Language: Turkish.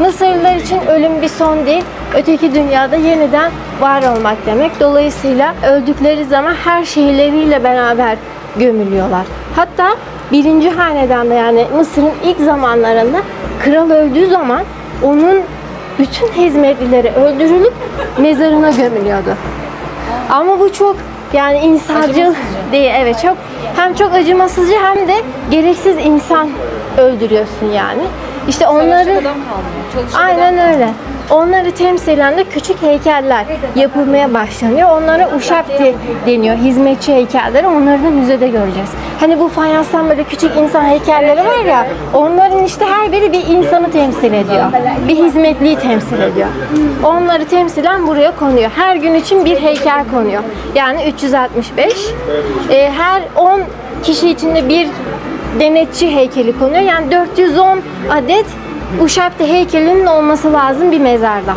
Mısırlılar için ölüm bir son değil, öteki dünyada yeniden var olmak demek. Dolayısıyla öldükleri zaman her şeyleriyle beraber gömülüyorlar. Hatta birinci hanedanda yani Mısır'ın ilk zamanlarında kral öldüğü zaman onun bütün hizmetlileri öldürülüp mezarına gömülüyordu. Ama bu çok yani insancıl değil. Evet çok hem çok acımasızca hem de gereksiz insan öldürüyorsun yani. İşte onları aynen öyle. Onları temsilen de küçük heykeller yapılmaya başlanıyor. Onlara uşapti deniyor. Hizmetçi heykelleri. Onları da müzede göreceğiz. Hani bu fayanstan böyle küçük insan heykelleri var ya. Onların işte her biri bir insanı temsil ediyor. Bir hizmetliyi temsil ediyor. Onları temsilen buraya konuyor. Her gün için bir heykel konuyor. Yani 365. Ee, her 10 kişi içinde bir denetçi heykeli konuyor. Yani 410 adet Uşak'ta heykelinin olması lazım bir mezarda.